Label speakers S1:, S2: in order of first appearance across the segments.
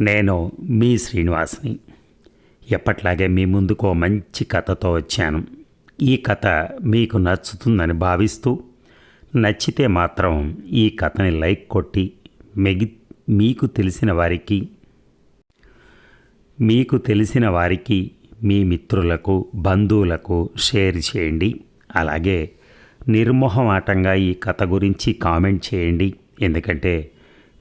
S1: నేను మీ శ్రీనివాస్ని. ఎప్పట్లాగే మీ ముందుకు మంచి కథతో వచ్చాను. ఈ కథ మీకు నచ్చుతుందని భావిస్తూ నచ్చితే మాత్రం ఈ కథని లైక్ కొట్టి మిగి మీకు తెలిసిన వారికి మీకు తెలిసిన వారికి మీ మిత్రులకు బంధువులకు షేర్ చేయండి. అలాగే నిర్మోహమాటంగా ఈ కథ గురించి కామెంట్ చేయండి. ఎందుకంటే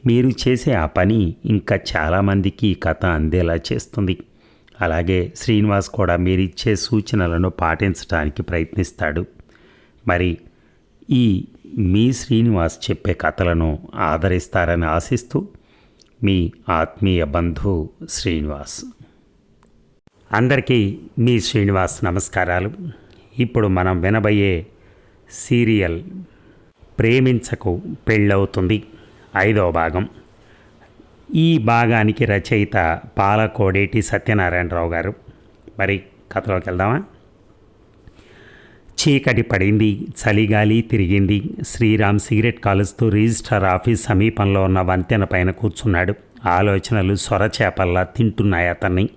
S1: మీరు చేసే ఆ పని ఇంకా చాలామందికి ఈ కథ అందేలా చేస్తుంది. అలాగే శ్రీనివాస్ కూడా మీరిచ్చే సూచనలను పాటించడానికి ప్రయత్నిస్తాడు. మరి ఈ మీ శ్రీనివాస్ చెప్పే కథలను ఆదరిస్తారని ఆశిస్తూ మీ ఆత్మీయ బంధువు శ్రీనివాస్. అందరికీ మీ శ్రీనివాస్ నమస్కారాలు. ఇప్పుడు మనం వినబోయే సీరియల్ ప్రేమించకు పెళ్ళవుతుంది. ఐదవ భాగం. ఈ భాగానికి రచయిత పాలకోడేటి సత్యనారాయణరావు గారు. మరి కథలోకి వెళ్దామా? చీకటి పడింది చలిగాలి తిరిగింది. శ్రీరామ్ సిగరెట్ కాలుస్తూ రిజిస్ట్రార్ ఆఫీస్ సమీపంలో ఉన్న వంతెన పైన కూర్చున్నాడు. ఆలోచనలు సొరచేపల్లా తింటున్నాయి అతన్ని.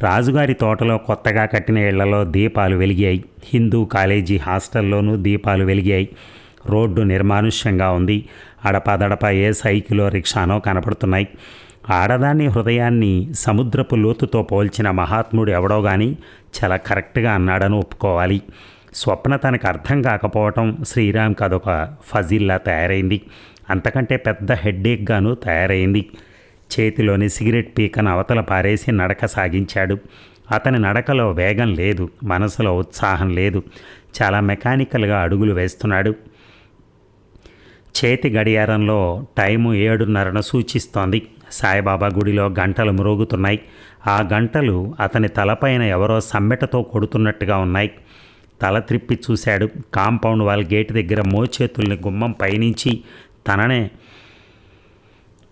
S1: రాజుగారి తోటలో కొత్తగా కట్టిన ఇళ్ళలో దీపాలు వెలిగాయి. హిందూ కాలేజీ హాస్టల్లోనూ దీపాలు వెలిగాయి. రోడ్డు నిర్మానుష్యంగా ఉంది. అడపాదడప ఏ సైకిలో రిక్షానో కనపడుతున్నాయి. ఆడదాని హృదయాన్ని సముద్రపు లోతుతో పోల్చిన మహాత్ముడు ఎవడో కానీ చాలా కరెక్ట్గా అన్నాడని ఒప్పుకోవాలి. స్వప్న తనకు అర్థం కాకపోవటం శ్రీరామ్కి అదొక ఫజిల్లా తయారైంది. అంతకంటే పెద్ద హెడ్ఏక్గాను తయారైంది. చేతిలోని సిగరెట్ పీకను అవతల పారేసి నడక సాగించాడు. అతని నడకలో వేగం లేదు మనసులో ఉత్సాహం లేదు. చాలా మెకానికల్గా అడుగులు వేస్తున్నాడు. చేతి గడియారంలో టైము ఏడున్నరను సూచిస్తోంది. సాయిబాబా గుడిలో గంటలు మురుగుతున్నాయి. ఆ గంటలు అతని తలపైన ఎవరో సమ్మెటతో కొడుతున్నట్టుగా ఉన్నాయి. తల త్రిప్పి చూశాడు. కాంపౌండ్ వాళ్ళ గేటు దగ్గర మోచేతుల్ని గుమ్మం పైనుంచి తననే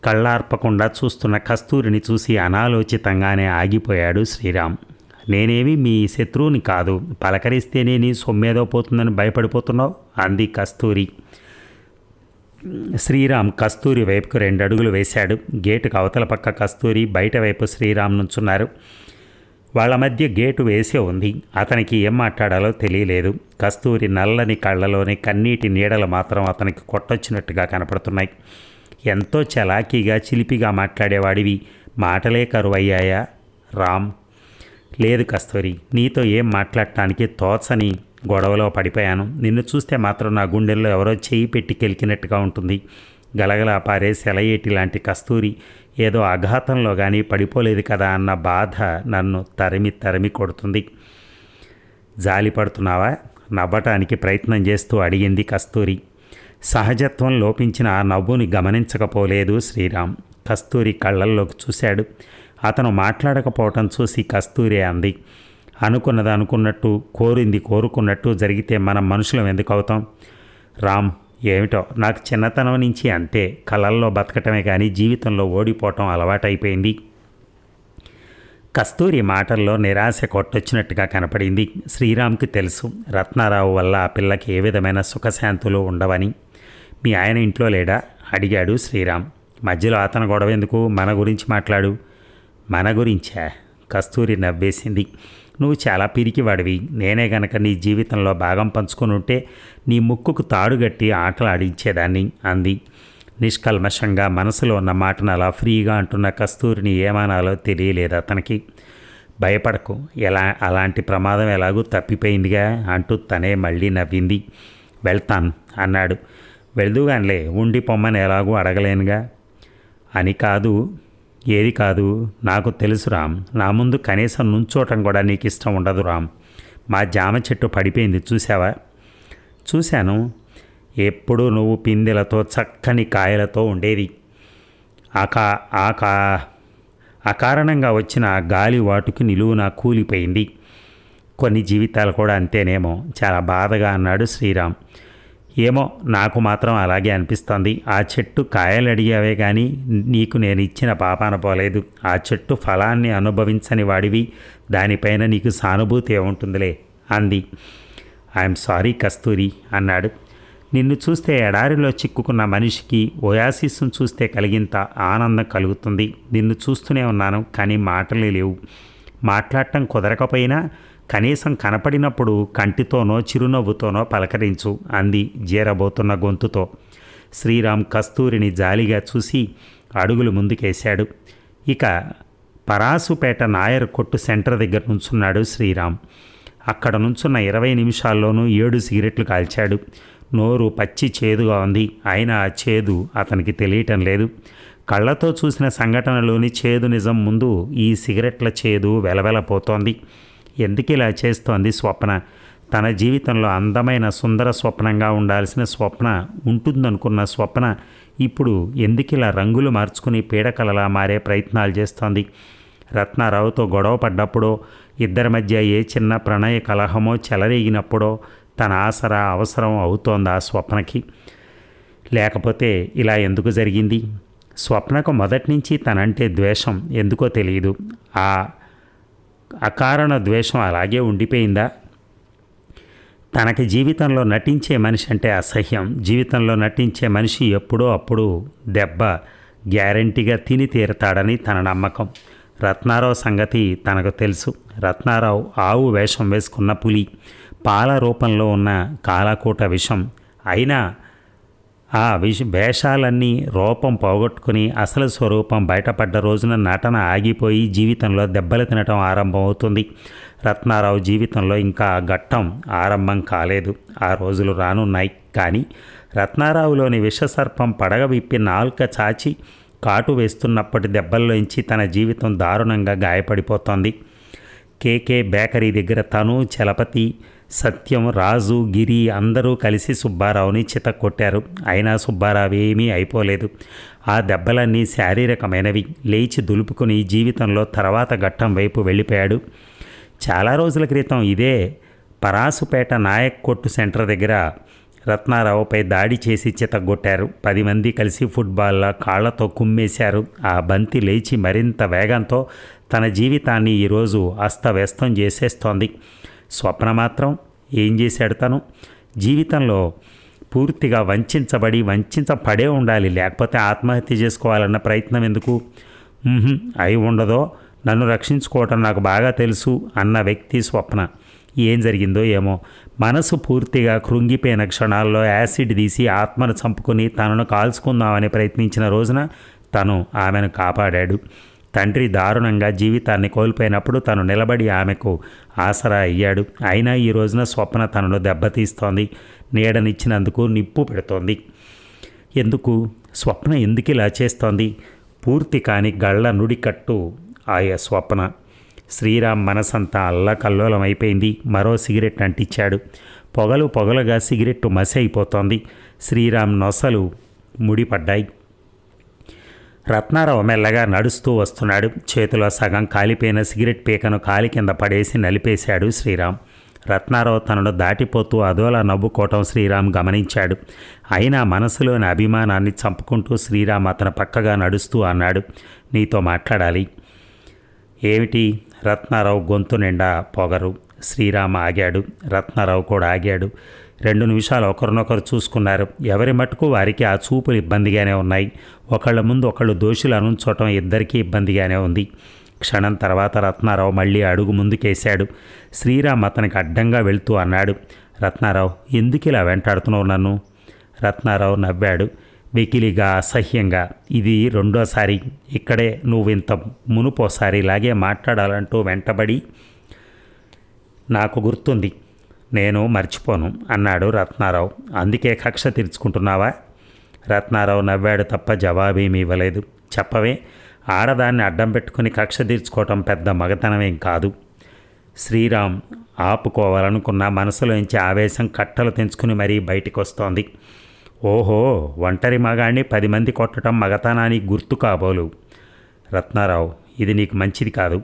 S1: కళ్ళార్పకుండా చూస్తున్న కస్తూరిని చూసి అనాలోచితంగానే ఆగిపోయాడు శ్రీరామ్. నేనేమి మీ శత్రువుని కాదు. పలకరిస్తేనే నీ సొమ్మేదో పోతుందని భయపడిపోతున్నావు? అంది కస్తూరి. శ్రీరామ్ కస్తూరి వైపుకు రెండు అడుగులు వేశాడు. గేటుకు అవతల పక్క కస్తూరి బయట వైపు శ్రీరామ్ నుంచున్నారు. వాళ్ళ మధ్య గేటు వేసే ఉంది. అతనికి ఏం మాట్లాడాలో తెలియలేదు. కస్తూరి నల్లని కళ్ళలోని కన్నీటి నీడలు మాత్రం అతనికి కొట్టొచ్చినట్టుగా కనపడుతున్నాయి. ఎంతో చలాకీగా చిలిపిగా మాట్లాడేవాడివి. మాటలే కరువయ్యాయా? రామ్. లేదు కస్తూరి నీతో ఏం మాట్లాడటానికి తోచని గొడవలో పడిపోయాను. నిన్ను చూస్తే మాత్రం నా గుండెల్లో ఎవరో చేయి పెట్టి కెలికినట్టుగా ఉంటుంది. గలగలా పారే సెలయేటి లాంటి కస్తూరి ఏదో అఘాతంలో కానీ పడిపోలేదు కదా అన్న బాధ నన్ను తరిమి తరిమి కొడుతుంది. జాలి పడుతున్నావా? నవ్వటానికి ప్రయత్నం చేస్తూ అడిగింది కస్తూరి. సహజత్వం లోపించిన ఆ నవ్వుని గమనించకపోలేదు శ్రీరామ్. కస్తూరి కళ్ళల్లోకి చూశాడు. అతను మాట్లాడకపోవటం చూసి కస్తూరి అంది. అనుకున్నది అనుకున్నట్టు కోరింది కోరుకున్నట్టు జరిగితే మనం మనుషులం ఎందుకు అవుతాం? రామ్ ఏమిటో? నాకు చిన్నతనం నుంచి అంతే. కళల్లో బతకటమే కానీ జీవితంలో ఓడిపోవటం అలవాటైపోయింది. కస్తూరి మాటల్లో నిరాశ కొట్టొచ్చినట్టుగా కనపడింది. శ్రీరామ్కి తెలుసు రత్నారావు వల్ల ఆ పిల్లకి ఏ విధమైన సుఖశాంతులు ఉండవని. మీ ఆయన ఇంట్లో లేడా? అడిగాడు శ్రీరామ్. మధ్యలో అతను గొడవ ఎందుకు? మన గురించి మాట్లాడు. మన గురించా? కస్తూరి నవ్వేసింది. నువ్వు చాలా పిరికివాడివి. నేనే గనక నీ జీవితంలో భాగం పంచుకొని ఉంటే నీ ముక్కుకు తాడుగట్టి ఆటలు ఆడించేదాన్ని అంది. నిష్కల్మషంగా మనసులో ఉన్న మాటను అలా ఫ్రీగా అంటున్న కస్తూరిని ఏమనాలో తెలియలేదు అతనికి. భయపడకు ఎలా అలాంటి ప్రమాదం ఎలాగూ తప్పిపోయిందిగా అంటూ తనే మళ్ళీ నవ్వింది. వెళ్తాను అన్నాడు. వెళ్దుగానిలే ఉండి పొమ్మని ఎలాగూ అడగలేనుగా. అని కాదు ఏది కాదు నాకు తెలుసు రామ్. నా ముందు కనీసం నుంచోటం కూడా నీకు ఇష్టం ఉండదు రామ్. మా జామ చెట్టు పడిపోయింది చూసావా చూశాను. ఎప్పుడు నువ్వు పిందెలతో చక్కని కాయలతో ఉండేది. ఆ కా ఆ కారణంగా అకారణంగా వచ్చిన ఆ గాలి వాటుకు నిలువున కూలిపోయింది. కొన్ని జీవితాలు కూడా అంతేనేమో. చాలా బాధగా అన్నాడు శ్రీరామ్. ఏమో నాకు మాత్రం అలాగే అనిపిస్తుంది. ఆ చెట్టు కాయలు అడిగావే కానీ నీకు నేను ఇచ్చిన పాపాన పోలేదు. ఆ చెట్టు ఫలాన్ని అనుభవించని వాడివి. దానిపైన నీకు సానుభూతి ఏముంటుందిలే? అంది. ఐఎమ్ సారీ కస్తూరి అన్నాడు. నిన్ను చూస్తే ఎడారిలో చిక్కుకున్న మనిషికి ఓయాసిస్ను చూస్తే కలిగింత ఆనందం కలుగుతుంది. నిన్ను చూస్తూనే ఉన్నాను కానీ మాటలే లేవు. మాట్లాడటం కుదరకపోయినా కనీసం కనపడినప్పుడు కంటితోనో చిరునవ్వుతోనో పలకరించు అంది జీరబోతున్న గొంతుతో. శ్రీరామ్ కస్తూరిని జాలిగా చూసి అడుగులు ముందుకేశాడు. ఇక పరాసుపేట నాయర్ కొట్టు సెంటర్ దగ్గర నుంచున్నాడు శ్రీరామ్. అక్కడ నుంచున్న ఇరవై నిమిషాల్లోనూ ఏడు సిగరెట్లు కాల్చాడు. నోరు పచ్చి చేదుగా ఉంది. అయినా ఆ చేదు అతనికి తెలియటం లేదు. కళ్ళతో చూసిన సంఘటనలోని చేదు నిజం ముందు ఈ సిగరెట్ల చేదు వెలవెలపోతోంది. ఎందుకు ఇలా చేస్తోంది స్వప్న? తన జీవితంలో అందమైన సుందర స్వప్నంగా ఉండాల్సిన స్వప్న ఉంటుందనుకున్న స్వప్న ఇప్పుడు ఎందుకు ఇలా రంగులు మార్చుకుని పీడకలలా మారే ప్రయత్నాలు చేస్తోంది? రత్నారావుతో గొడవ పడ్డప్పుడో ఇద్దరి మధ్య ఏ చిన్న ప్రణయ కలహమో చెలరేగినప్పుడో తన ఆసరా అవసరం అవుతోంది ఆ స్వప్నకి. లేకపోతే ఇలా ఎందుకు జరిగింది? స్వప్నకు మొదటి నుంచి తనంటే ద్వేషం ఎందుకో తెలియదు ఆ అకారణ ద్వేషం అలాగే ఉండిపోయిందా? తనకి జీవితంలో నటించే మనిషి అంటే అసహ్యం. జీవితంలో నటించే మనిషి ఎప్పుడో అప్పుడు దెబ్బ గ్యారంటీగా తిని తీరతాడని తన నమ్మకం. రత్నారావు సంగతి తనకు తెలుసు. రత్నారావు ఆవు వేషం వేసుకున్న పులి పాల రూపంలో ఉన్న కాలాకూట విషం. అయినా ఆ విష వేషాలన్నీ రూపం పోగొట్టుకుని అసలు స్వరూపం బయటపడ్డ రోజున నటన ఆగిపోయి జీవితంలో దెబ్బలు తినటం ఆరంభమవుతుంది. రత్నారావు జీవితంలో ఇంకా ఘట్టం ఆరంభం కాలేదు. ఆ రోజులు రానున్నాయి. కానీ రత్నారావులోని విషసర్పం పడగ విప్పి నాల్క చాచి కాటు వేస్తున్నప్పటి దెబ్బల్లోంచి తన జీవితం దారుణంగా గాయపడిపోతోంది. కేకే బేకరీ దగ్గర తను చలపతి సత్యం రాజు గిరి అందరూ కలిసి సుబ్బారావుని చితక్కొట్టారు. అయినా సుబ్బారావు ఏమీ అయిపోలేదు. ఆ దెబ్బలన్నీ శారీరకమైనవి. లేచి దులుపుకుని జీవితంలో తర్వాత ఘట్టం వైపు వెళ్ళిపోయాడు. చాలా రోజుల క్రితం ఇదే పరాసుపేట నాయక్ కొట్టు సెంటర్ దగ్గర రత్నారావుపై దాడి చేసి చితగొట్టారు పది మంది కలిసి ఫుట్బాల్లో కాళ్ళతో కుమ్మేశారు. ఆ బంతి లేచి మరింత వేగంతో తన జీవితాన్ని ఈరోజు అస్తవ్యస్తం చేసేస్తోంది. స్వప్న మాత్రం ఏం చేశాడు తను? జీవితంలో పూర్తిగా వంచబడి వంచబడే ఉండాలి. లేకపోతే ఆత్మహత్య చేసుకోవాలన్న ప్రయత్నం ఎందుకు? అయి ఉండదో నన్ను రక్షించుకోవటం నాకు బాగా తెలుసు అన్న వ్యక్తి స్వప్న. ఏం జరిగిందో ఏమో. మనసు పూర్తిగా కృంగిపోయిన క్షణాల్లో యాసిడ్ తీసి ఆత్మను చంపుకుని తనను కాల్చుకుందామని ప్రయత్నించిన రోజున తను ఆమెను కాపాడాడు. తండ్రి దారుణంగా జీవితాన్ని కోల్పోయినప్పుడు తను నిలబడి ఆమెకు ఆసరా అయ్యాడు. అయినా ఈ రోజున స్వప్న తనను దెబ్బతీస్తోంది. నీడనిచ్చినందుకు నిప్పు పెడుతోంది. ఎందుకు? స్వప్న ఎందుకు ఇలా చేస్తోంది? పూర్తి కాని గళ్ళ నుడికట్టు ఆయా స్వప్న. శ్రీరామ్ మనసంతా అల్లకల్లోలమైపోయింది. మరో సిగరెట్ అంటించాడు. పొగలు పొగలుగా సిగరెట్టు మసి అయిపోతోంది శ్రీరామ్ నొసలు ముడిపడ్డాయి. రత్నారావు మెల్లగా నడుస్తూ వస్తున్నాడు. చేతిలో సగం కాలిపోయిన సిగరెట్ పీకను కాలి కింద పడేసి నలిపేశాడు శ్రీరామ్. రత్నారావు తనను దాటిపోతూ అదోలా నవ్వుకోవటం శ్రీరామ్ గమనించాడు. అయినా మనసులోని అభిమానాన్ని చంపుకుంటూ శ్రీరామ్ అతను పక్కగా నడుస్తూ అన్నాడు. నీతో మాట్లాడాలి. ఏమిటి? రత్నారావు గొంతు నిండా పొగరు. శ్రీరామ ఆగాడు. రత్నారావు కూడా ఆగాడు. రెండు నిమిషాలు ఒకరినొకరు చూసుకున్నారు. ఎవరి మటుకు వారికి ఆ చూపులు ఇబ్బందిగానే ఉన్నాయి. ఒకళ్ళ ముందు ఒకళ్ళు దోషులు అనుంచోటం ఇద్దరికీ ఇబ్బందిగానే ఉంది. క్షణం తర్వాత రత్నారావు మళ్ళీ అడుగు ముందుకేశాడు. శ్రీరామ్ అతనికి అడ్డంగా వెళ్తూ అన్నాడు రత్నారావు ఎందుకు ఇలా వెంటాడుతున్నావు నన్ను? రత్నారావు నవ్వాడు వెకిలిగా అసహ్యంగా. ఇది రెండోసారి. ఇక్కడే నువ్వు ఇంత మునుపోసారి ఇలాగే మాట్లాడాలంటూ వెంటబడి నాకు గుర్తుంది. నేను మర్చిపోను అన్నాడు రత్నారావు. అందుకే కక్ష తీర్చుకుంటున్నావా? రత్నారావు నవ్వాడు తప్ప జవాబేమీ ఇవ్వలేదు. చెప్పవే ఆడదాన్ని అడ్డం పెట్టుకుని కక్ష తీర్చుకోవటం పెద్ద మగతనమేం కాదు. శ్రీరామ్ ఆపుకోవాలనుకున్న మనసులోంచి ఆవేశం కట్టలు తెంచుకుని మరీ బయటికి వస్తోంది ఓహో ఒంటరి మగాణ్ణి పది మంది కొట్టడం మగతనానికి గుర్తు కాబోలు రత్నారావు ఇది నీకు మంచిది కాదు.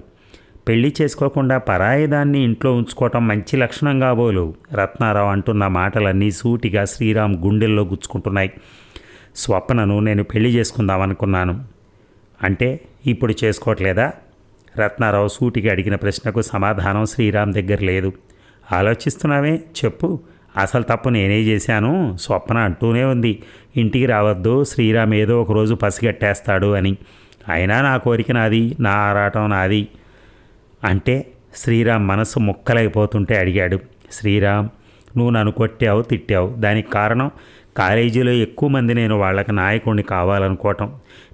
S1: పెళ్ళి చేసుకోకుండా పరాయిదాన్ని ఇంట్లో ఉంచుకోవటం మంచి లక్షణం కాబోలు. రత్నారావు అంటున్న మాటలన్నీ సూటిగా శ్రీరామ్ గుండెల్లో గుచ్చుకుంటున్నాయి. స్వప్నను నేను పెళ్ళి చేసుకుందామనుకున్నాను. అంటే ఇప్పుడు చేసుకోవట్లేదా? రత్నారావు సూటిగా అడిగిన ప్రశ్నకు సమాధానం శ్రీరామ్ దగ్గర లేదు. ఆలోచిస్తున్నావే? చెప్పు. అసలు తప్పు నేనే చేశాను? స్వప్న అంటూనే ఉంది. ఇంటికి రావద్దు. శ్రీరామ్ ఏదో ఒక రోజు పసిగట్టేస్తాడు అని. అయినా నా కోరిక నాది నా ఆరాటం నాది. అంటే శ్రీరామ్ మనసు ముక్కలైపోతుంటే అడిగాడు శ్రీరామ్ నువ్వు నన్ను కొట్టావు తిట్టావు. దానికి కారణం కాలేజీలో ఎక్కువ మంది నేను వాళ్ళకి నాయకుడిని కావాలనుకోవటం.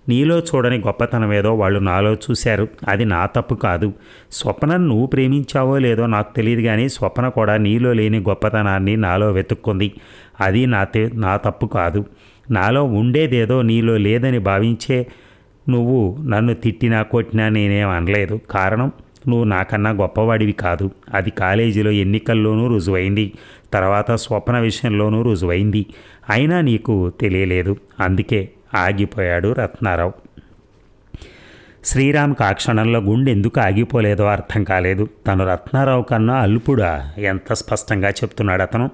S1: నీలో చూడని గొప్పతనం ఏదో వాళ్ళు నాలో చూశారు. అది నా తప్పు కాదు. స్వప్న నువ్వు ప్రేమించావో లేదో నాకు తెలియదు కానీ స్వప్న కూడా నీలో లేని గొప్పతనాన్ని నాలో వెతుక్కుంది. అది నా నా తప్పు కాదు. నాలో ఉండేదేదో నీలో లేదని భావించే నువ్వు నన్ను తిట్టినా కొట్టినా నేనేం అనలేదు. కారణం నువ్వు నాకన్నా గొప్పవాడివి కాదు. అది కాలేజీలో ఎన్నికల్లోనూ రుజువైంది. తర్వాత స్వప్న విషయంలోనూ రుజువైంది. అయినా నీకు తెలియలేదు. అందుకే ఆగిపోయాడు రత్నారావు. శ్రీరామ్కి ఆ క్షణంలో గుండె ఎందుకు ఆగిపోలేదో అర్థం కాలేదు. తను రత్నారావు కన్నా అల్పుడా? ఎంత స్పష్టంగా చెప్తున్నాడు అతను.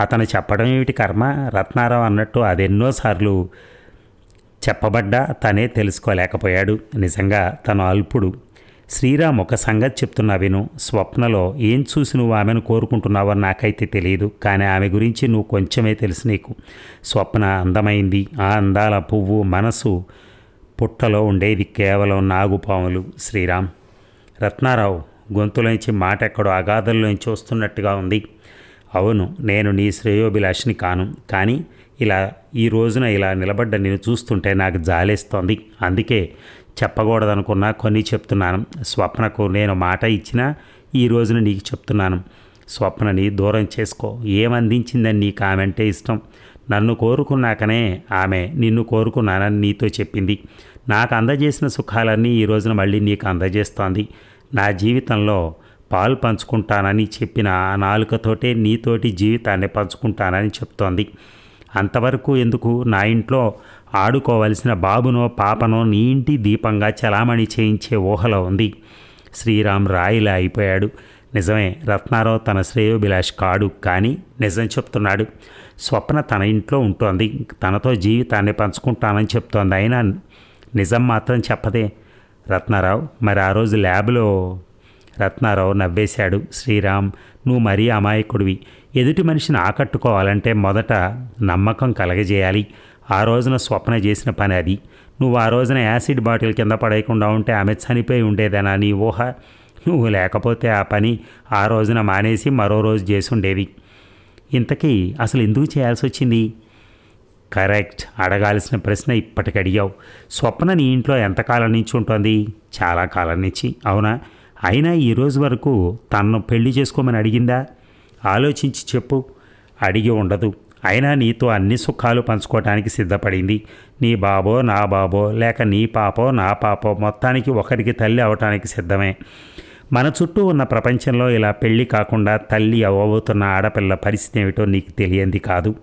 S1: అతను చెప్పడం ఏమిటి కర్మ? రత్నారావు అన్నట్టు అదెన్నోసార్లు చెప్పబడ్డా తనే తెలుసుకోలేకపోయాడు. నిజంగా తను అల్పుడు. శ్రీరామ్ ఒక సంగతి చెప్తున్నా విను. స్వప్నలో ఏం చూసి నువ్వు ఆమెను కోరుకుంటున్నావో నాకైతే తెలియదు. కానీ ఆమె గురించి నువ్వు కొంచెమే తెలుసు నీకు. స్వప్న అందమైంది. ఆ అందాల పువ్వు మనసు పుట్టలో ఉండేది కేవలం నాగుపాములు. శ్రీరామ్ రత్నారావు గొంతులోంచి మాట ఎక్కడో అగాధంలోంచి వస్తున్నట్టుగా ఉంది. అవును నేను నీ శ్రేయోభిలాషిని కాను. కానీ ఇలా ఈ రోజున ఇలా నిలబడ్డ నేను చూస్తుంటే నాకు జాలేస్తోంది. అందుకే చెప్పకూడదనుకున్నా కొన్ని చెప్తున్నాను. స్వప్నకు నేను మాట ఇచ్చినా ఈ రోజున నీకు చెప్తున్నాను. స్వప్నని దూరం చేసుకో. ఏమందించిందని నీకు ఆమె అంటే ఇష్టం? నన్ను కోరుకున్నాకనే ఆమె నిన్ను కోరుకున్నానని నీతో చెప్పింది. నాకు అందజేసిన సుఖాలన్నీ ఈ రోజున మళ్ళీ నీకు అందజేస్తోంది. నా జీవితంలో పాలు పంచుకుంటానని చెప్పిన ఆ నాలుకతోటే నీతోటి జీవితాన్ని పంచుకుంటానని చెప్తోంది. అంతవరకు ఎందుకు? నా ఇంట్లో ఆడుకోవలసిన బాబునో పాపనో నీ ఇంటి దీపంగా చలామణి చేయించే ఊహలో ఉంది. శ్రీరామ్ రాయిలా అయిపోయాడు. నిజమే రత్నారావు తన శ్రేయోభిలాష్ కాడు కానీ నిజం చెప్తున్నాడు. స్వప్న తన ఇంట్లో ఉంటుంది. తనతో జీవితాన్ని పంచుకుంటానని చెప్తోంది. అయినా నిజం మాత్రం చెప్పదే. రత్నారావు మరి ఆ రోజు ల్యాబ్లో రత్నారావు నవ్వేశాడు. శ్రీరామ్ నువ్వు మరీ అమాయకుడివి. ఎదుటి మనిషిని ఆకట్టుకోవాలంటే మొదట నమ్మకం కలగజేయాలి. ఆ రోజున స్వప్న చేసిన పని అది. నువ్వు ఆ రోజున యాసిడ్ బాటిల్ కింద పడేయకుండా ఉంటే ఆమె చనిపోయి ఉండేదనా నీ ఊహ? నువ్వు లేకపోతే ఆ పని ఆ రోజున మానేసి మరో రోజు చేసి ఉండేది ఇంతకీ అసలు ఎందుకు చేయాల్సి వచ్చింది కరెక్ట్. అడగాల్సిన ప్రశ్న ఇప్పటికి అడిగావు. స్వప్న నీ ఇంట్లో ఎంతకాలం నుంచి ఉంటుంది? చాలా కాలం నుంచి. అవునా? అయినా ఈ రోజు వరకు తనను పెళ్ళి చేసుకోమని అడిగిందా? ఆలోచించి చెప్పు. అడిగి ఉండదు. అయినా నీతో అన్ని సుఖాలు పంచుకోవటానికి సిద్ధపడింది. నీ బాబో నా బాబో లేక నీ పాపో నా పాపో మొత్తానికి ఒకరికి తల్లి అవటానికి సిద్ధమే. మన చుట్టూ ఉన్న ప్రపంచంలో ఇలా పెళ్ళి కాకుండా తల్లి అవ్వబోతున్న ఆడపిల్ల పరిస్థితి ఏమిటో నీకు తెలియంది కాదు.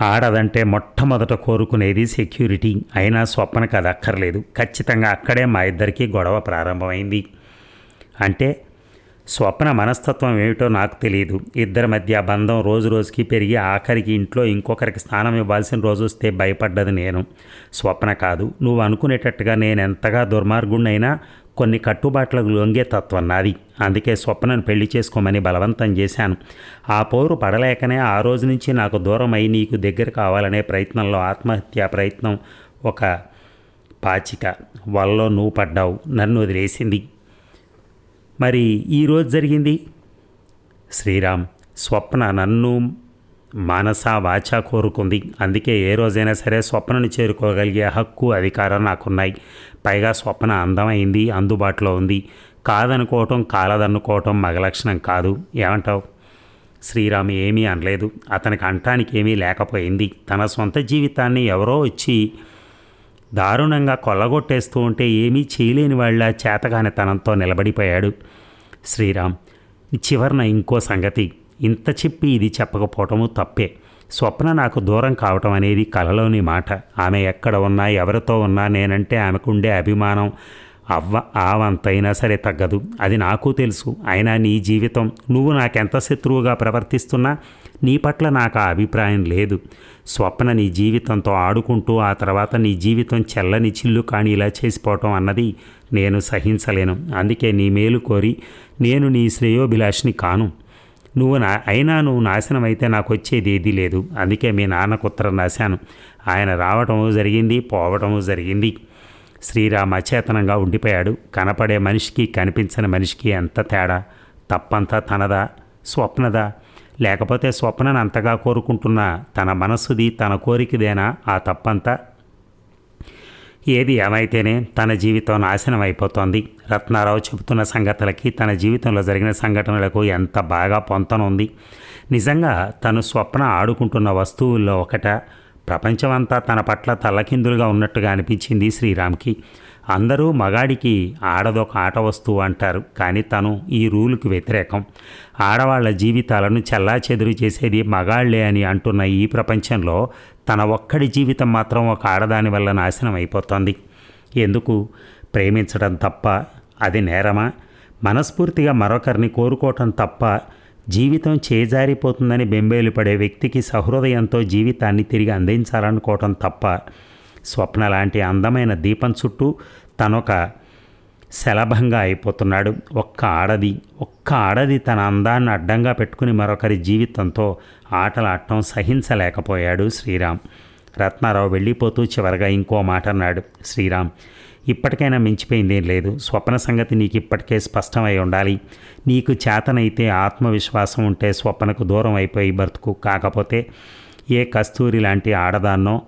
S1: ఆడదంటే మొట్టమొదట కోరుకునేది సెక్యూరిటీ. అయినా స్వప్నకు అది అక్కర్లేదు. ఖచ్చితంగా అక్కడే మా ఇద్దరికీ గొడవ ప్రారంభమైంది. అంటే స్వప్న మనస్తత్వం ఏమిటో నాకు తెలియదు. ఇద్దరి మధ్య బంధం రోజు రోజుకి పెరిగి ఆఖరికి ఇంట్లో ఇంకొకరికి స్థానం ఇవ్వాల్సిన రోజు వస్తే భయపడ్డది నేను. స్వప్న కాదు. నువ్వు అనుకునేటట్టుగా నేను ఎంతగా దుర్మార్గుణ్ణైనా కొన్ని కట్టుబాట్లకు లొంగే తత్వం నాది. అందుకే స్వప్నను పెళ్ళి చేసుకోమని బలవంతం చేశాను. ఆ పోరు పడలేకనే ఆ రోజు నుంచి నాకు దూరం అయి నీకు దగ్గర కావాలనే ప్రయత్నంలో ఆత్మహత్యా ప్రయత్నం ఒక పాచిక. వల్లో నువ్వు పడ్డావు. నన్ను వదిలేసింది. మరి ఈరోజు జరిగింది? శ్రీరామ్ స్వప్న నన్ను మానస వాచ కోరుకుంది. అందుకే ఏ రోజైనా సరే స్వప్నను చేరుకోగలిగే హక్కు అధికారం నాకున్నాయి. పైగా స్వప్న అందమైంది అందుబాటులో ఉంది. కాదనుకోవటం కాలదనుకోవటం మగ లక్షణం కాదు. ఏమంటావు? శ్రీరామ్ ఏమీ అనలేదు. అతనికి అంటానికి ఏమీ లేకపోయింది. తన సొంత జీవితాన్ని ఎవరో వచ్చి దారుణంగా కొల్లగొట్టేస్తూ ఉంటే ఏమీ చేయలేని వాళ్ళ చేతగాని తనంతో నిలబడిపోయాడు శ్రీరామ్. చివరన ఇంకో సంగతి ఇంత చెప్పి ఇది చెప్పకపోవటము తప్పే. స్వప్న నాకు దూరం కావటం అనేది కలలోని మాట. ఆమె ఎక్కడ ఉన్నా ఎవరితో ఉన్నా నేనంటే ఆమెకుండే అభిమానం అవ్వ ఆవంతైనా సరే తగ్గదు. అది నాకు తెలుసు. అయినా నీ జీవితం నువ్వు నాకెంత శత్రువుగా ప్రవర్తిస్తున్నా నీ పట్ల నాకు ఆ అభిప్రాయం లేదు. స్వప్న నీ జీవితంతో ఆడుకుంటూ ఆ తర్వాత నీ జీవితం చెల్లని చిల్లు కాని ఇలా చేసిపోవటం అన్నది నేను సహించలేను. అందుకే నీ మేలు కోరి నేను నీ శ్రేయోభిలాషిని కాను. నువ్వు నా అయినా నువ్వు నాశనం అయితే నాకు వచ్చేది ఏదీ లేదు. అందుకే మీ నాన్నకు ఉత్తరం రాశాను. ఆయన రావటము జరిగింది పోవటము జరిగింది. శ్రీరామ అచేతనంగా ఉండిపోయాడు. కనపడే మనిషికి కనిపించని మనిషికి ఎంత తేడా? తప్పంతా తనదా? స్వప్నదా? లేకపోతే స్వప్నను అంతగా కోరుకుంటున్న తన మనస్సుది తన కోరికదేనా ఆ తప్పంతా? ఏది ఏమైతేనే తన జీవితం నాశనం అయిపోతోంది. రత్నారావు చెబుతున్న సంగతులకి తన జీవితంలో జరిగిన సంఘటనలకు ఎంత బాగా పొంతనుంది. నిజంగా తను స్వప్న ఆడుకుంటున్న వస్తువుల్లో ఒకట ప్రపంచమంతా తన పట్ల తల్లకిందులుగా ఉన్నట్టుగా అనిపించింది శ్రీరామ్కి. అందరూ మగాడికి ఆడదొక ఆట వస్తువు అంటారు కానీ తను ఈ రూలుకు వ్యతిరేకం. ఆడవాళ్ళ జీవితాలను చల్లా చెదురు చేసేది మగాళ్ళే అని అంటున్న ఈ ప్రపంచంలో తన ఒక్కడి జీవితం మాత్రం ఒక ఆడదాని వల్ల నాశనం అయిపోతుంది. ఎందుకు? ప్రేమించడం తప్ప అది నేరమా? మనస్ఫూర్తిగా మరొకరిని కోరుకోవటం తప్ప జీవితం చేజారిపోతుందని బెంబేలు పడే వ్యక్తికి సహృదయంతో జీవితాన్ని తిరిగి అందించాలనుకోవటం తప్ప. స్వప్న లాంటి అందమైన దీపం చుట్టూ తనొక శలభంగా అయిపోతున్నాడు. ఒక్క ఆడది ఒక్క ఆడది తన అందాన్ని అడ్డంగా పెట్టుకుని మరొకరి జీవితంతో ఆటలాడటం సహించలేకపోయాడు శ్రీరామ్. రత్నారావు వెళ్ళిపోతూ చివరగా ఇంకో మాట అన్నాడు. శ్రీరామ్ ఇప్పటికైనా మించిపోయిందేం లేదు. స్వప్న సంగతి నీకు ఇప్పటికే స్పష్టమై ఉండాలి. నీకు చేతనైతే ఆత్మవిశ్వాసం ఉంటే స్వప్నకు దూరం అయిపోయి బ్రతుకు కాకపోతే ఏ కస్తూరి లాంటి ఆడదాన్నో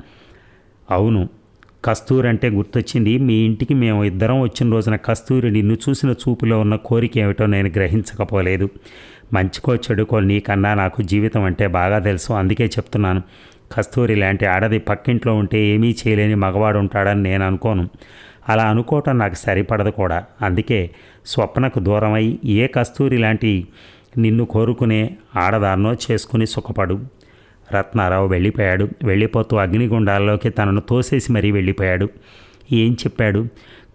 S1: అవును కస్తూరి అంటే గుర్తొచ్చింది మీ ఇంటికి మేము ఇద్దరం వచ్చిన రోజున కస్తూరి నిన్ను చూసిన చూపులో ఉన్న కోరిక ఏమిటో నేను గ్రహించకపోలేదు. మంచికో చెడుకో నీకన్నా నాకు జీవితం అంటే బాగా తెలుసు అందుకే చెప్తున్నాను. కస్తూరి లాంటి ఆడది పక్కింట్లో ఉంటే ఏమీ చేయలేని మగవాడు ఉంటాడని నేను అనుకోను. అలా అనుకోవటం నాకు సరిపడదు కూడా. అందుకే స్వప్నకు దూరమై ఏ కస్తూరి లాంటి నిన్ను కోరుకునే ఆడదాన్నో చేసుకుని సుఖపడు. రత్నారావు వెళ్ళిపోయాడు. వెళ్ళిపోతూ అగ్నిగుండాల్లోకి తనను తోసేసి మరీ వెళ్ళిపోయాడు. ఏం చెప్పాడు?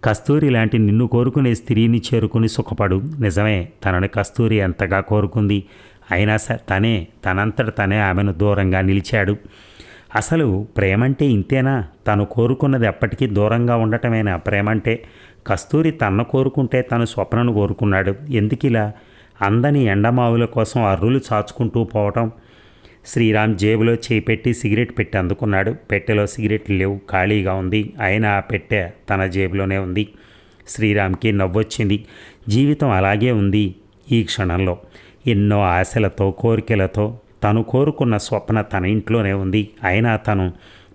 S1: కస్తూరి లాంటి నిన్ను కోరుకునే స్త్రీని చేరుకుని సుఖపడు. నిజమే తనని కస్తూరి ఎంతగా కోరుకుంది. అయినా సరే తనే తనంతట తనే ఆమెను దూరంగా నిలిచాడు. అసలు ప్రేమంటే ఇంతేనా? తను కోరుకున్నది ఎప్పటికీ దూరంగా ఉండటమేనా? ప్రేమంటే కస్తూరి తన్ను కోరుకుంటే తను స్వప్నను కోరుకున్నాడు. ఎందుకిలా? అందని ఎండమావుల కోసం అర్రులు చాచుకుంటూ పోవటం శ్రీరామ్ జేబులో చేయి పెట్టి సిగరెట్ పెట్టి అందుకున్నాడు. పెట్టెలో సిగరెట్లు లేవు ఖాళీగా ఉంది. అయినా ఆ పెట్టె తన జేబులోనే ఉంది. శ్రీరామ్కి నవ్వొచ్చింది. జీవితం అలాగే ఉంది ఈ క్షణంలో. ఎన్నో ఆశలతో కోరికలతో తను కోరుకున్న స్వప్న తన ఇంట్లోనే ఉంది. అయినా తను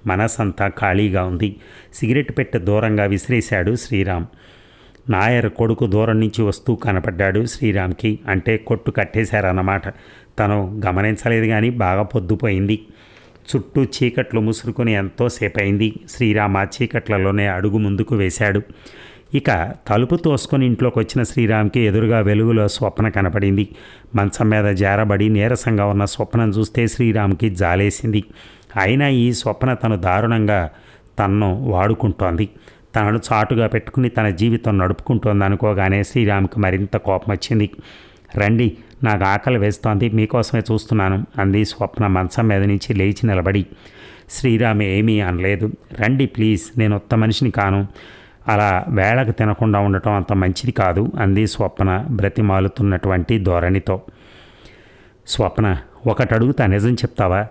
S1: మనసంతా ఖాళీగా ఉంది. సిగరెట్ పెట్టె దూరంగా విసిరేశాడు శ్రీరామ్. నాయర్ కొడుకు దూరం నుంచి వస్తూ కనపడ్డాడు శ్రీరామ్కి. అంటే కొట్టు కట్టేశారన్నమాట. తను గమనించలేదు కానీ బాగా పొద్దుపోయింది. చుట్టూ చీకట్లు ముసురుకొని ఎంతోసేపు అయింది శ్రీరామ్ ఆ చీకట్లలోనే అడుగు ముందుకు వేశాడు. ఇక తలుపు తోసుకొని ఇంట్లోకి వచ్చిన శ్రీరామ్కి ఎదురుగా వెలుగులో స్వప్న కనపడింది. మంచం మీద జారబడి నీరసంగా ఉన్న స్వప్నం చూస్తే శ్రీరామ్కి జాలేసింది. అయినా ఈ స్వప్న తను దారుణంగా తన్ను వాడుకుంటోంది. తనను చాటుగా పెట్టుకుని తన జీవితం నడుపుకుంటోందనుకోగానే శ్రీరామ్కి మరింత కోపం వచ్చింది. రండి నాకు ఆకలి వేస్తోంది మీకోసమే చూస్తున్నాను అంది స్వప్న మంచం మీద నుంచి లేచి నిలబడి. శ్రీరామ్ ఏమీ అనలేదు. రండి ప్లీజ్ నేను ఉత్త మనిషిని కాను. అలా వేళకు తినకుండా ఉండటం అంత మంచిది కాదు అంది స్వప్న బ్రతిమాలుతున్నటువంటి ధోరణితో. స్వప్న ఒకటడుగుతా నిజం చెప్తావా?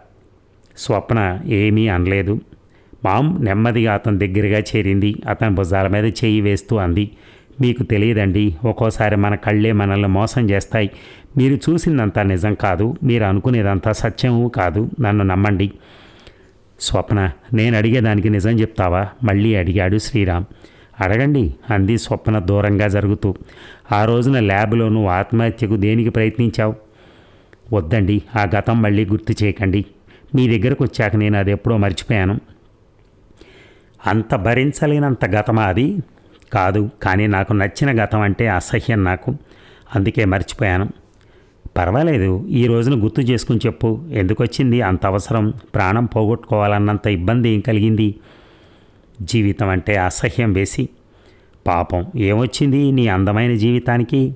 S1: స్వప్న ఏమీ అనలేదు. మామ్ నెమ్మదిగా అతని దగ్గరగా చేరింది. అతని భుజాల మీద చేయి వేస్తూ అంది మీకు తెలియదండి ఒక్కోసారి మన కళ్ళే మనల్ని మోసం చేస్తాయి. మీరు చూసిందంతా నిజం కాదు మీరు అనుకునేదంతా సత్యము కాదు నన్ను నమ్మండి. స్వప్న నేను అడిగేదానికి నిజం చెప్తావా? మళ్ళీ అడిగాడు శ్రీరామ్. అడగండి అంది స్వప్న దూరంగా జరుగుతూ. ఆ రోజున ల్యాబ్లో నువ్వు ఆత్మహత్యకు దేనికి ప్రయత్నించావు? వద్దండి ఆ గతం మళ్ళీ గుర్తు చేయకండి. మీ దగ్గరకు వచ్చాక నేను అది ఎప్పుడో మర్చిపోయాను. అంత భరించలేనంత గతమా అది? కాదు కానీ నాకు నచ్చిన గతం అంటే అసహ్యం నాకు. అందుకే మర్చిపోయాను. పర్వాలేదు ఈ రోజున గుర్తు చేసుకుని చెప్పు. ఎందుకొచ్చింది? అంత అవసరం. ప్రాణం పోగొట్టుకోవాలన్నంత ఇబ్బంది ఏం కలిగింది? జీవితం అంటే అసహ్యం వేసి. పాపం ఏమొచ్చింది నీ అందమైన జీవితానికి?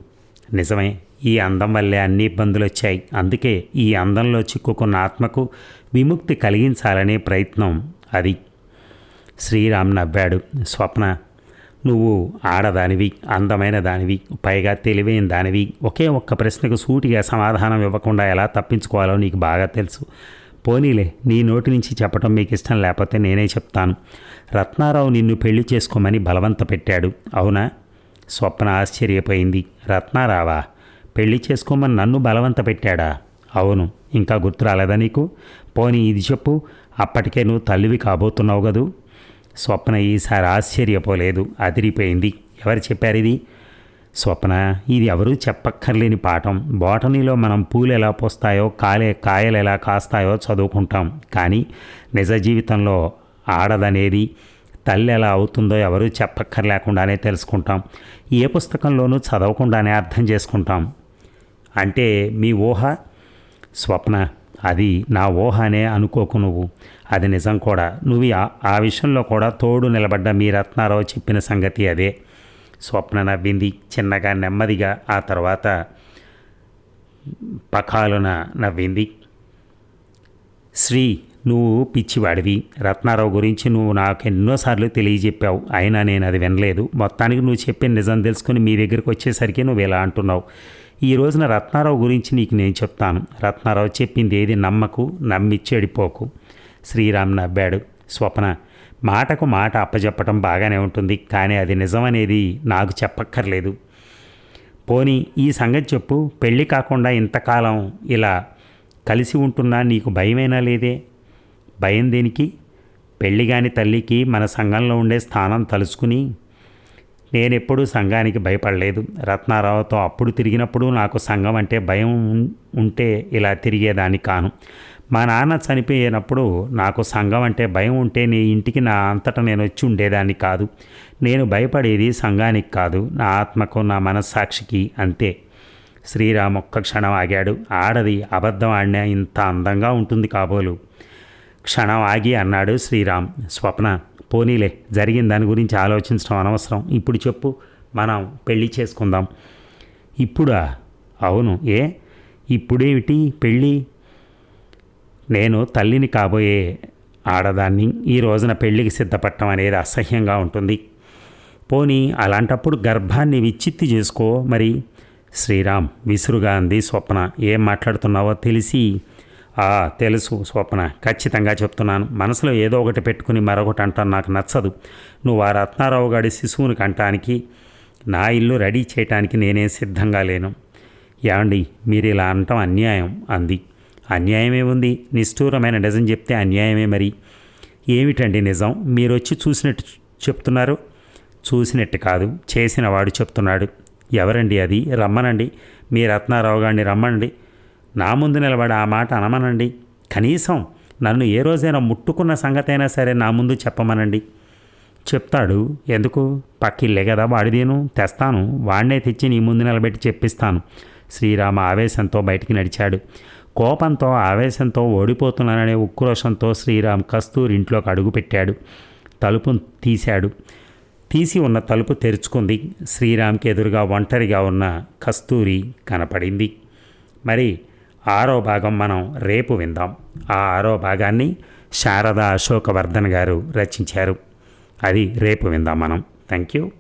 S1: నిజమే ఈ అందం వల్లే అన్ని ఇబ్బందులు వచ్చాయి అందుకే ఈ అందంలో చిక్కుకున్న ఆత్మకు విముక్తి కలిగించాలనే ప్రయత్నం అది. శ్రీరామ్ నవ్వాడు. స్వప్న నువ్వు ఆడదానివి అందమైన దానివి పైగా తెలివైన దానివి. ఒకే ఒక్క ప్రశ్నకు సూటిగా సమాధానం ఇవ్వకుండా ఎలా తప్పించుకోవాలో నీకు బాగా తెలుసు. పోనీలే నీ నోటి నుంచి చెప్పడం మీకు ఇష్టం లేకపోతే నేనే చెప్తాను. రత్నారావు నిన్ను పెళ్ళి చేసుకోమని బలవంత పెట్టాడు. అవునా? స్వప్న ఆశ్చర్యపోయింది. రత్నారావా పెళ్ళి చేసుకోమని నన్ను బలవంత పెట్టాడా? అవును ఇంకా గుర్తు రాలేదా నీకు? పోనీ ఇది చెప్పు. అప్పటికే నువ్వు తల్లివి కాబోతున్నావు కదూ? స్వప్న ఈసారి ఆశ్చర్యపోలేదు అదిరిపోయింది. ఎవరు చెప్పారు ఇది? స్వప్న ఇది ఎవరూ చెప్పక్కర్లేని పాఠం. బోటనీలో మనం పూలు ఎలా పోస్తాయో కాలే కాయలు ఎలా కాస్తాయో చదువుకుంటాం. కానీ నిజ జీవితంలో ఆడదనేది తల్లి ఎలా అవుతుందో ఎవరూ చెప్పక్కర్లేకుండానే తెలుసుకుంటాం. ఏ పుస్తకంలోనూ చదవకుండానే అర్థం చేసుకుంటాం. అంటే మీ ఊహ? స్వప్న అది నా ఊహ అనే అనుకోకు నువ్వు. అది నిజం కూడా. నువ్వు ఆ- ఆ విషయంలో కూడా తోడు నిలబడ్డ మీ రత్నారావు చెప్పిన సంగతి అదే. స్వప్న నవ్వింది చిన్నగా నెమ్మదిగా. ఆ తర్వాత పకాలున నవ్వింది. శ్రీ నువ్వు పిచ్చివాడివి. రత్నారావు గురించి నువ్వు నాకు ఎన్నోసార్లు తెలియజెప్పావు. అయినా నేను అది వినలేదు. మొత్తానికి నువ్వు చెప్పిన నిజం తెలుసుకుని మీ దగ్గరికి వచ్చేసరికి నువ్వు ఇలా అంటున్నావు. ఈ రోజున రత్నారావు గురించి నీకు నేను చెప్తాను. రత్నారావు చెప్పింది ఏది నమ్మకు నమ్మి చెడిపోకు శ్రీరామ్ నవ్వాడు. స్వప్న మాటకు మాట అప్పచెప్పటం బాగానే ఉంటుంది కానీ అది నిజమనేది నాకు చెప్పక్కర్లేదు. పోనీ ఈ సంగతి చెప్పు పెళ్ళి కాకుండా ఇంతకాలం ఇలా కలిసి ఉంటున్నా నీకు భయమైనా లేదే? భయం దేనికి? పెళ్ళి కాని తల్లికి మన సంఘంలో ఉండే స్థానం తలుచుకుని నేనెప్పుడూ సంఘానికి భయపడలేదు. రత్నారావుతో అప్పుడు తిరిగినప్పుడు నాకు సంఘం అంటే భయం ఉంటే ఇలా తిరిగేదాన్ని కాను. మా నాన్న చనిపోయినప్పుడు నాకు సంఘం అంటే భయం ఉంటే నీ ఇంటికి నా అంతటా నేను వచ్చి ఉండేదాన్ని కాదు. నేను భయపడేది సంఘానికి కాదు నా ఆత్మకు నా మనస్సాక్షికి అంతే. శ్రీరామ్ ఒక్క క్షణం ఆగాడు. ఆడది అబద్ధం ఆడిన ఇంత అందంగా ఉంటుంది కాబోలు. క్షణం ఆగి అన్నాడు శ్రీరామ్. స్వప్న పోనీలే జరిగిన దాని గురించి ఆలోచించడం అనవసరం. ఇప్పుడు చెప్పు మనం పెళ్ళి చేసుకుందాం. ఇప్పుడా? అవును. ఏ? ఇప్పుడేమిటి పెళ్ళి? నేను తల్లిని కాబోయే ఆడదాన్ని ఈ రోజున పెళ్ళికి సిద్ధపడటం అనేది అసహ్యంగా ఉంటుంది. పోనీ అలాంటప్పుడు గర్భాన్ని విచ్చిత్తి చేసుకో మరి. శ్రీరామ్ విసురుగా అంది స్వప్న. ఏం మాట్లాడుతున్నావో తెలిసి తెలుసు స్వప్న. ఖచ్చితంగా చెప్తున్నాను. మనసులో ఏదో ఒకటి పెట్టుకుని మరొకటి అంటాను. నాకు నచ్చదు. నువ్వు ఆ రత్నారావు గారి శిశువుని కంటానికి నా ఇల్లు రెడీ చేయటానికి నేనేం సిద్ధంగా లేను. ఏమండి మీరు ఇలా అనటం అన్యాయం అంది. అన్యాయమే ఉంది. నిష్ఠూరమైన నిజం చెప్తే అన్యాయమే మరి. ఏమిటండి నిజం? మీరు వచ్చి చూసినట్టు చెప్తున్నారు? చూసినట్టు కాదు. చేసిన వాడు చెప్తున్నాడు. ఎవరండి అది? రమ్మనండి. మీ రత్నారావు గారిని రమ్మనండి. నా ముందు నిలబడి ఆ మాట అనమనండి. కనీసం నన్ను ఏ రోజైనా ముట్టుకున్న సంగతైనా సరే నా ముందు చెప్పమనండి. చెప్తాడు ఎందుకు? పక్కిల్లే కదా వాడిదేను తెస్తాను. వాడినే తెచ్చి నీ ముందు నిలబెట్టి చెప్పిస్తాను. శ్రీరామ ఆవేశంతో బయటికి నడిచాడు. కోపంతో ఆవేశంతో ఓడిపోతున్నాననే ఉక్రోషంతో శ్రీరామ్ కస్తూరి ఇంట్లోకి అడుగుపెట్టాడు తలుపు తీశాడు. తీసి ఉన్న తలుపు తెరుచుకుంది. శ్రీరామ్కి ఎదురుగా ఒంటరిగా ఉన్న కస్తూరి కనపడింది. మరి ఆరో భాగం మనం రేపు విందాం. ఆ ఆరో భాగాన్ని శారదా అశోకవర్ధన్ గారు రచించారు. అది రేపు విందాం మనం. Thank you